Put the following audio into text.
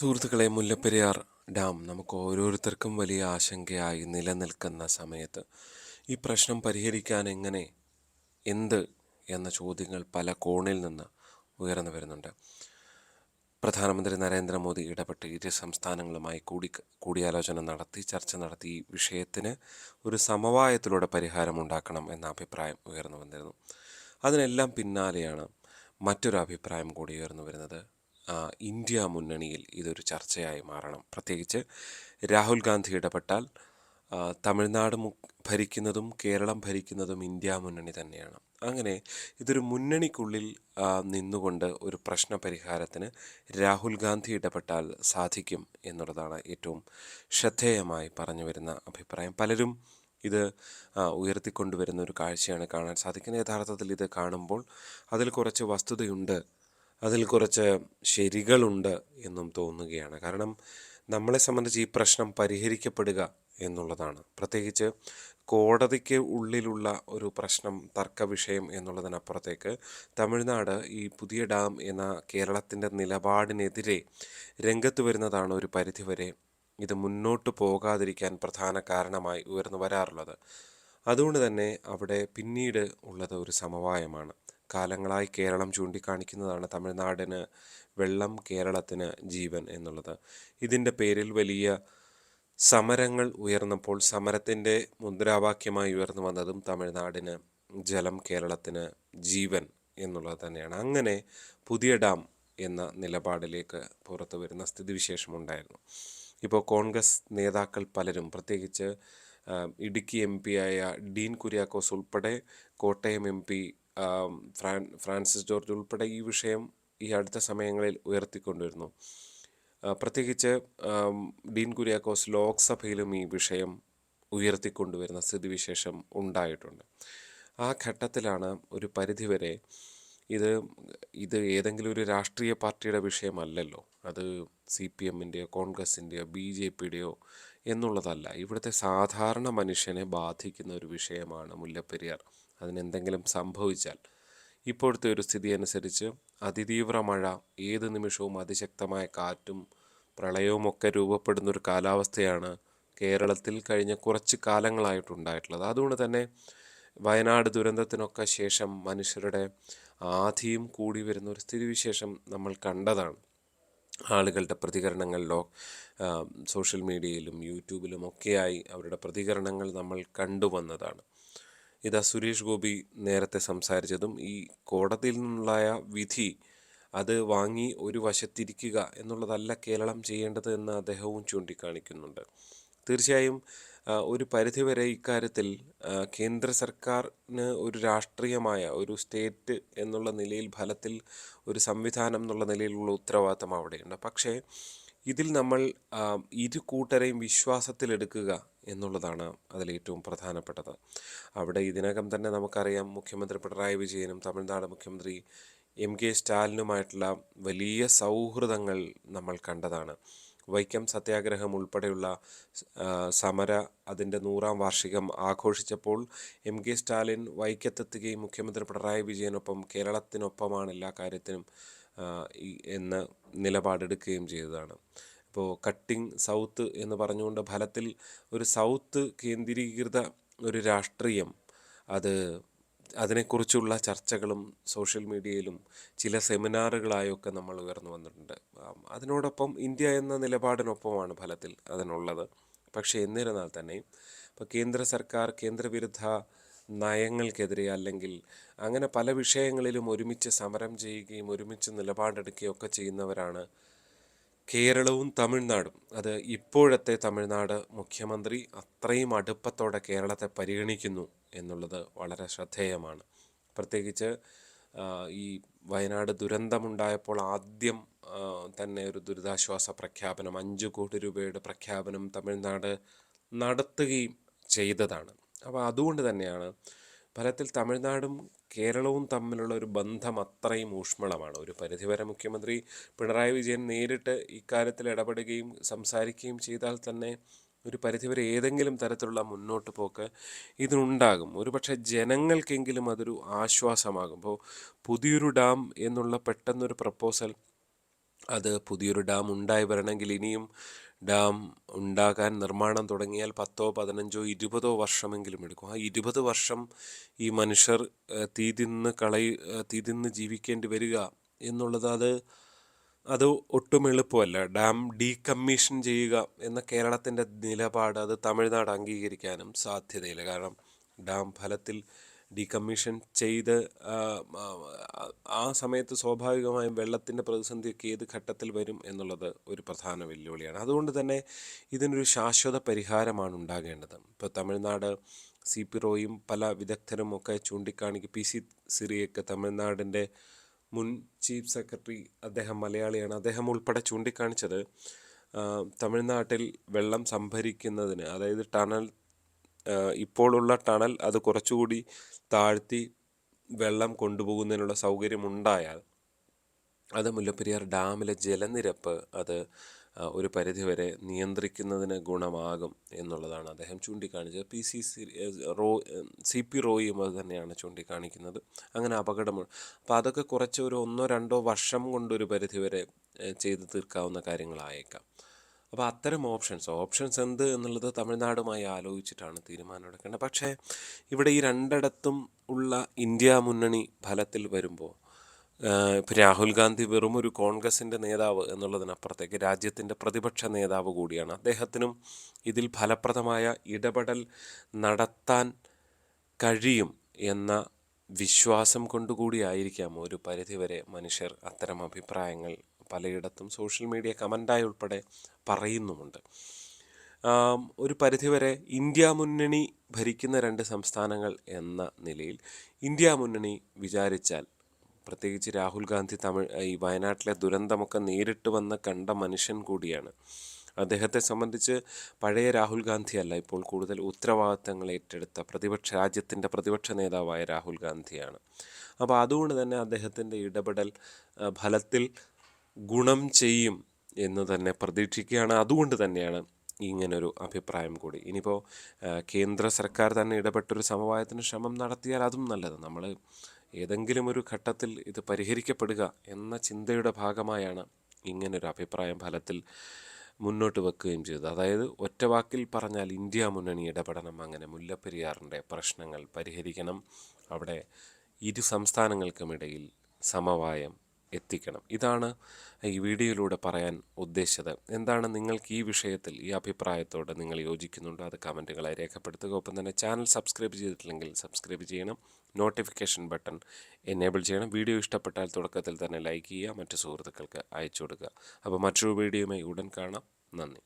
സുഹൃത്തുക്കളെ മുല്ലപ്പെരിയാർ ഡാം നമുക്ക് ഓരോരുത്തർക്കും വലിയ ആശങ്കയായി നിലനിൽക്കുന്ന സമയത്ത് ഈ പ്രശ്നം പരിഹരിക്കാൻ എങ്ങനെ എന്ത് എന്ന ചോദ്യങ്ങൾ പല കോണിൽ നിന്ന് ഉയർന്നു വരുന്നുണ്ട്. പ്രധാനമന്ത്രി നരേന്ദ്രമോദി ഇടപെട്ട് ഇരു സംസ്ഥാനങ്ങളുമായി കൂടി കൂടിയാലോചന നടത്തി ചർച്ച നടത്തി ഈ വിഷയത്തിന് ഒരു സമവായത്തിലൂടെ പരിഹാരം ഉണ്ടാക്കണം എന്ന അഭിപ്രായം ഉയർന്നു വന്നിരുന്നു. അതിനെല്ലാം പിന്നാലെയാണ് മറ്റൊരു അഭിപ്രായം കൂടി ഉയർന്നു വരുന്നത്. ഇന്ത്യ മുന്നണിയിൽ ഇതൊരു ചർച്ചയായി മാറണം. പ്രത്യേകിച്ച് രാഹുൽ ഗാന്ധി ഇടപെട്ടാൽ തമിഴ്നാട് ഭരിക്കുന്നതും കേരളം ഭരിക്കുന്നതും ഇന്ത്യ മുന്നണി തന്നെയാണ്. അങ്ങനെ ഇതൊരു മുന്നണിക്കുള്ളിൽ നിന്നുകൊണ്ട് ഒരു പ്രശ്ന പരിഹാരത്തിന് രാഹുൽ ഗാന്ധി ഇടപെട്ടാൽ സാധിക്കും എന്നുള്ളതാണ് ഏറ്റവും ശ്രദ്ധേയമായി പറഞ്ഞു വരുന്ന അഭിപ്രായം. പലരും ഇത് ഉയർത്തിക്കൊണ്ടുവരുന്ന ഒരു കാഴ്ചയാണ് കാണാൻ സാധിക്കുന്നത്. യഥാർത്ഥത്തിൽ ഇത് കാണുമ്പോൾ അതിൽ കുറച്ച് വസ്തുതയുണ്ട് അതിൽ കുറച്ച് ശരികളുണ്ട് എന്നും തോന്നുകയാണ്. കാരണം നമ്മളെ സംബന്ധിച്ച് ഈ പ്രശ്നം പരിഹരിക്കപ്പെടുക എന്നുള്ളതാണ്. പ്രത്യേകിച്ച് കോടതിക്ക് ഉള്ളിലുള്ള ഒരു പ്രശ്നം തർക്ക വിഷയം എന്നുള്ളതിനപ്പുറത്തേക്ക് തമിഴ്നാട് ഈ പുതിയ ഡാം എന്ന കേരളത്തിന്റെ നിലപാടിനെതിരെ രംഗത്ത് വരുന്നതാണ് ഒരു പരിധിവരെ ഇത് മുന്നോട്ട് പോകാതിരിക്കാൻ പ്രധാന കാരണമായി ഉയർന്നു വരാറുള്ളത്. അതുകൊണ്ട് തന്നെ അവിടെ പിന്നീട് ഉള്ളത് ഒരു സമവായമാണ്. കാലങ്ങളായി കേരളം ചൂണ്ടിക്കാണിക്കുന്നതാണ് തമിഴ്നാടിന് വെള്ളം കേരളത്തിന് ജീവൻ എന്നുള്ളത്. ഇതിന്റെ പേരിൽ വലിയ സമരങ്ങൾ ഉയർന്നപ്പോൾ സമരത്തിന്റെ മുദ്രാവാക്യമായി ഉയർന്നു വന്നതും തമിഴ്നാടിന് ജലം കേരളത്തിന് ജീവൻ എന്നുള്ളത് തന്നെയാണ്. അങ്ങനെ പുതിയ ഡാം എന്ന നിലപാടിലേക്ക് പുറത്തു വരുന്ന സ്ഥിതിവിശേഷം ഉണ്ടായിരുന്നു ഇപ്പോൾ കോൺഗ്രസ് നേതാക്കൾ പലരും പ്രത്യേകിച്ച് ഇടുക്കി എം ആയ ഡീൻ കുര്യാക്കോസ് ഉൾപ്പെടെ കോട്ടയം എം പി ഫ്രാൻ ഫ്രാൻസിസ് ജോർജ് ഉൾപ്പെടെ ഈ വിഷയം ഈ അടുത്ത സമയങ്ങളിൽ ഉയർത്തിക്കൊണ്ടിരുന്നു. പ്രത്യേകിച്ച് ഡീൻ കുര്യാക്കോസ് ലോക്സഭയിലും ഈ വിഷയം ഉയർത്തിക്കൊണ്ടുവരുന്ന സ്ഥിതിവിശേഷം ഉണ്ടായിട്ടുണ്ട്. ആ ഘട്ടത്തിലാണ് ഒരു പരിധിവരെ ഇത് ഇത് ഏതെങ്കിലും ഒരു രാഷ്ട്രീയ പാർട്ടിയുടെ വിഷയമല്ലല്ലോ. അത് സി പി എമ്മിന്റെയോ കോൺഗ്രസിന്റെയോ ബി ജെ പിയുടെയോ എന്നുള്ളതല്ല. ഇവിടുത്തെ സാധാരണ മനുഷ്യനെ ബാധിക്കുന്ന ഒരു വിഷയമാണ് മുല്ലപ്പെരിയാർ. അതിനെന്തെങ്കിലും സംഭവിച്ചാൽ ഇപ്പോഴത്തെ ഒരു സ്ഥിതി അനുസരിച്ച് അതിതീവ്ര മഴ ഏത് നിമിഷവും അതിശക്തമായ കാറ്റും പ്രളയവും ഒക്കെ രൂപപ്പെടുന്ന ഒരു കാലാവസ്ഥയാണ് കേരളത്തിൽ കഴിഞ്ഞ കുറച്ച് കാലങ്ങളായിട്ടുണ്ടായിട്ടുള്ളത്. അതുകൊണ്ട് തന്നെ വയനാട് ദുരന്തത്തിനൊക്കെ ശേഷം മനുഷ്യരുടെ ആധിയും കൂടി വരുന്ന ഒരു സ്ഥിതിവിശേഷം നമ്മൾ കണ്ടതാണ്. ആളുകളുടെ പ്രതികരണങ്ങൾ ലോ സോഷ്യൽ മീഡിയയിലും യൂട്യൂബിലും ഒക്കെയായി അവരുടെ പ്രതികരണങ്ങൾ നമ്മൾ കണ്ടുവന്നതാണ്. ഇതാ സുരേഷ് ഗോപി നേരത്തെ സംസാരിച്ചതും ഈ കോടതിയിൽ നിന്നുള്ളായ വിധി അത് വാങ്ങി ഒരു വശത്തിരിക്കുക എന്നുള്ളതല്ല കേരളം ചെയ്യേണ്ടത് എന്ന് അദ്ദേഹവും ചൂണ്ടിക്കാണിക്കുന്നുണ്ട്. തീർച്ചയായും ഒരു പരിധിവരെ ഇക്കാര്യത്തിൽ കേന്ദ്ര സർക്കാരിന് ഒരു രാഷ്ട്രീയമായ ഒരു സ്റ്റേറ്റ് എന്നുള്ള നിലയിൽ ഫലത്തിൽ ഒരു സംവിധാനം എന്നുള്ള നിലയിലുള്ള ഉത്തരവാദിത്തം അവിടെയുണ്ട്. പക്ഷേ ഇതിൽ നമ്മൾ ഇരു കൂട്ടരെയും വിശ്വാസത്തിലെടുക്കുക എന്നുള്ളതാണ് അതിലേറ്റവും പ്രധാനപ്പെട്ടത്. അവിടെ ഇതിനകം തന്നെ നമുക്കറിയാം മുഖ്യമന്ത്രി പിണറായി വിജയനും തമിഴ്നാട് മുഖ്യമന്ത്രി എം കെ സ്റ്റാലിനുമായിട്ടുള്ള വലിയ സൗഹൃദങ്ങൾ നമ്മൾ കണ്ടതാണ്. വൈക്കം സത്യാഗ്രഹം ഉൾപ്പെടെയുള്ള സമര അതിന്റെ നൂറാം വാർഷികം ആഘോഷിച്ചപ്പോൾ എം കെ സ്റ്റാലിൻ വൈക്കത്തെത്തുകയും മുഖ്യമന്ത്രി പിണറായി വിജയനൊപ്പം കേരളത്തിനൊപ്പമാണ് എല്ലാ കാര്യത്തിനും എന്ന് നിലപാടെടുക്കുകയും ചെയ്തതാണ്. ഇപ്പോൾ കട്ടിംഗ് സൗത്ത് എന്ന് പറഞ്ഞുകൊണ്ട് ഫലത്തിൽ ഒരു സൗത്ത് കേന്ദ്രീകൃത ഒരു രാഷ്ട്രീയം. അത് അതിനെക്കുറിച്ചുള്ള ചർച്ചകളും സോഷ്യൽ മീഡിയയിലും ചില സെമിനാറുകളായൊക്കെ നമ്മൾ ഉയർന്നു വന്നിട്ടുണ്ട്. അതിനോടൊപ്പം ഇന്ത്യ എന്ന നിലപാടിനൊപ്പമാണ് ഫലത്തിൽ അതിനുള്ളത്. പക്ഷേ എന്നിരുന്നാൽ തന്നെ ഇപ്പോൾ കേന്ദ്ര സർക്കാർ കേന്ദ്രവിരുദ്ധ നയങ്ങൾക്കെതിരെ അല്ലെങ്കിൽ അങ്ങനെ പല വിഷയങ്ങളിലും ഒരുമിച്ച് സമരം ചെയ്യുകയും ഒരുമിച്ച് നിലപാടെടുക്കുകയും ഒക്കെ ചെയ്യുന്നവരാണ് കേരളവും തമിഴ്നാടും. അത് ഇപ്പോഴത്തെ തമിഴ്നാട് മുഖ്യമന്ത്രി അത്രയും അടുപ്പത്തോടെ കേരളത്തെ പരിഗണിക്കുന്നു എന്നുള്ളത് വളരെ ശ്രദ്ധേയമാണ്. പ്രത്യേകിച്ച് ഈ വയനാട് ദുരന്തമുണ്ടായപ്പോൾ ആദ്യം തന്നെ ഒരു ദുരിതാശ്വാസ പ്രഖ്യാപനം അഞ്ച് കോടി രൂപയുടെ പ്രഖ്യാപനം തമിഴ്നാട് നടത്തുകയും ചെയ്തതാണ്. അപ്പോൾ അതുകൊണ്ട് തന്നെയാണ് ഫലത്തിൽ തമിഴ്നാടും കേരളവും തമ്മിലുള്ള ഒരു ബന്ധം അത്രയും ഊഷ്മളമാണ്. ഒരു പരിധിവരെ മുഖ്യമന്ത്രി പിണറായി വിജയൻ നേരിട്ട് ഇക്കാര്യത്തിൽ ഇടപെടുകയും സംസാരിക്കുകയും ചെയ്താൽ തന്നെ ഒരു പരിധിവരെ ഏതെങ്കിലും തരത്തിലുള്ള മുന്നോട്ട് പോക്ക് ഇതിനുണ്ടാകും. ഒരുപക്ഷെ ജനങ്ങൾക്കെങ്കിലും അതൊരു ആശ്വാസമാകും. പുതിയൊരു ഡാം എന്നുള്ള പെട്ടെന്നൊരു പ്രപ്പോസൽ അത് പുതിയൊരു ഡാം ഉണ്ടായി വരണമെങ്കിൽ ഇനിയും ഡാം ഉണ്ടാകാൻ നിർമ്മാണം തുടങ്ങിയാൽ പത്തോ പതിനഞ്ചോ ഇരുപതോ വർഷമെങ്കിലും എടുക്കും. ആ ഇരുപത് വർഷം ഈ മനുഷ്യർ ഏഹ്, തീ തിന്ന് കളയി ഏഹ്, തീ തിന്ന് ജീവിക്കേണ്ടി വരിക എന്നുള്ളത് അത് അത് ഒട്ടും എളുപ്പമല്ല. ഡാം ഡീകമ്മീഷൻ ചെയ്യുക എന്ന കേരളത്തിന്റെ നിലപാട് അത് തമിഴ്നാട് അംഗീകരിക്കാനും സാധ്യതയില്ല. കാരണം ഡാം ഫലത്തിൽ ഡീകമ്മീഷൻ ചെയ്ത് ആ, സമയത്ത് സ്വാഭാവികമായും വെള്ളത്തിന്റെ പ്രതിസന്ധിയൊക്കെ ഏത് ഘട്ടത്തിൽ വരും എന്നുള്ളത് ഒരു പ്രധാന വെല്ലുവിളിയാണ്. അതുകൊണ്ട് തന്നെ ഇതിനൊരു ശാശ്വത പരിഹാരമാണ് ഉണ്ടാകേണ്ടത്. ഇപ്പോൾ തമിഴ്നാട് സി പി റോയും പല വിദഗ്ധരും ഒക്കെ ചൂണ്ടിക്കാണിക്കും പി സി സിറിയൊക്കെ തമിഴ്നാടിന്റെ മുൻ ചീഫ് സെക്രട്ടറി അദ്ദേഹം മലയാളിയാണ്. അദ്ദേഹം ഉൾപ്പെടെ ചൂണ്ടിക്കാണിച്ചത് തമിഴ്നാട്ടിൽ വെള്ളം സംഭരിക്കുന്നതിന് അതായത് ടണൽ ഇപ്പോഴുള്ള ടണൽ അത് കുറച്ചുകൂടി താഴ്ത്തി വെള്ളം കൊണ്ടുപോകുന്നതിനുള്ള സൗകര്യം ഉണ്ടായാൽ അത് മുല്ലപ്പെരിയാർ ഡാമിലെ ജലനിരപ്പ് അത് ഒരു പരിധിവരെ നിയന്ത്രിക്കുന്നതിന് ഗുണമാകും എന്നുള്ളതാണ് അദ്ദേഹം ചൂണ്ടിക്കാണിച്ചത്. പി സി സി റോ സി പി റോയും അത് തന്നെയാണ് ചൂണ്ടിക്കാണിക്കുന്നത്. അങ്ങനെ അപകടമാണ് അപ്പോൾ അതൊക്കെ കുറച്ച് ഒരു ഒന്നോ രണ്ടോ വർഷം കൊണ്ടൊരു പരിധിവരെ ചെയ്തു തീർക്കാവുന്ന കാര്യങ്ങളായേക്കാം. അപ്പോൾ അത്തരം ഓപ്ഷൻസ് ഓപ്ഷൻസ് എന്ത് എന്നുള്ളത് തമിഴ്നാടുമായി ആലോചിച്ചിട്ടാണ് തീരുമാനമെടുക്കേണ്ടത് പക്ഷേ ഇവിടെ ഈ രണ്ടിടത്തും ഉള്ള ഇന്ത്യ മുന്നണി ഫലത്തിൽ വരുമ്പോൾ ഇപ്പോൾ രാഹുൽ ഗാന്ധി വെറും ഒരു കോൺഗ്രസിന്റെ നേതാവ് എന്നുള്ളതിനപ്പുറത്തേക്ക് രാജ്യത്തിന്റെ പ്രതിപക്ഷ നേതാവ് കൂടിയാണ്. അദ്ദേഹത്തിനും ഇതിൽ ഫലപ്രദമായ ഇടപെടൽ നടത്താൻ കഴിയും എന്ന വിശ്വാസം കൊണ്ടുകൂടിയായിരിക്കാം ഒരു പരിധിവരെ മനുഷ്യർ അത്തരം അഭിപ്രായങ്ങൾ പലയിടത്തും സോഷ്യൽ മീഡിയ കമന്റായി ഉൾപ്പെടെ പറയുന്നുമുണ്ട്. ഒരു പരിധിവരെ ഇന്ത്യ മുന്നണി ഭരിക്കുന്ന രണ്ട് സംസ്ഥാനങ്ങൾ എന്ന നിലയിൽ ഇന്ത്യ മുന്നണി വിചാരിച്ചാൽ പ്രത്യേകിച്ച് രാഹുൽ ഗാന്ധി തമിഴ് ഈ വയനാട്ടിലെ ദുരന്തമൊക്കെ നേരിട്ട് വന്ന് കണ്ട മനുഷ്യൻ കൂടിയാണ്. അദ്ദേഹത്തെ സംബന്ധിച്ച് പഴയ രാഹുൽ ഗാന്ധിയല്ല ഇപ്പോൾ കൂടുതൽ ഉത്തരവാദിത്തങ്ങൾ ഏറ്റെടുത്ത പ്രതിപക്ഷ രാജ്യത്തിന്റെ പ്രതിപക്ഷ നേതാവായ രാഹുൽ ഗാന്ധിയാണ്. അപ്പോൾ അതുകൊണ്ട് തന്നെ അദ്ദേഹത്തിന്റെ ഇടപെടൽ ഫലത്തിൽ ഗുണം ചെയ്യും എന്ന് തന്നെ പ്രതീക്ഷിക്കുകയാണ്. അതുകൊണ്ട് തന്നെയാണ് ഇങ്ങനൊരു അഭിപ്രായം കൂടി. ഇനിയിപ്പോൾ കേന്ദ്ര സർക്കാർ തന്നെ ഇടപെട്ടൊരു സമവായത്തിന് ശ്രമം നടത്തിയാൽ അതും നല്ലത്. നമ്മൾ ഏതെങ്കിലും ഒരു ഘട്ടത്തിൽ ഇത് പരിഹരിക്കപ്പെടുക എന്ന ചിന്തയുടെ ഭാഗമായാണ് ഇങ്ങനൊരു അഭിപ്രായം ഫലത്തിൽ മുന്നോട്ട് വെക്കുകയും ചെയ്തത്. അതായത് ഒറ്റ വാക്കിൽ പറഞ്ഞാൽ ഇന്ത്യ മുന്നണി ഇടപെടണം അങ്ങനെ മുല്ലപ്പെരിയാറിന്റെ പ്രശ്നങ്ങൾ പരിഹരിക്കണം അവിടെ ഇരു സംസ്ഥാനങ്ങൾക്കുമിടയിൽ സമവായം എത്തിക്കണം. ഇതാണ് ഈ വീഡിയോയിലൂടെ പറയാൻ ഉദ്ദേശിച്ചത്. എന്താണ് നിങ്ങൾക്ക് ഈ വിഷയത്തിൽ ഈ അഭിപ്രായത്തോടെ നിങ്ങൾ യോജിക്കുന്നുണ്ടോ? അത് കമന്റുകളായി രേഖപ്പെടുത്തുക. ഒപ്പം തന്നെ ചാനൽ സബ്സ്ക്രൈബ് ചെയ്തിട്ടില്ലെങ്കിൽ സബ്സ്ക്രൈബ് ചെയ്യണം. നോട്ടിഫിക്കേഷൻ ബട്ടൺ എനേബിൾ ചെയ്യണം. വീഡിയോ ഇഷ്ടപ്പെട്ടാൽ തുടക്കത്തിൽ തന്നെ ലൈക്ക് ചെയ്യുക. മറ്റു സുഹൃത്തുക്കൾക്ക് അയച്ചു കൊടുക്കുക. അപ്പോൾ മറ്റൊരു വീഡിയോയുമായി ഉടൻ കാണാം. നന്ദി.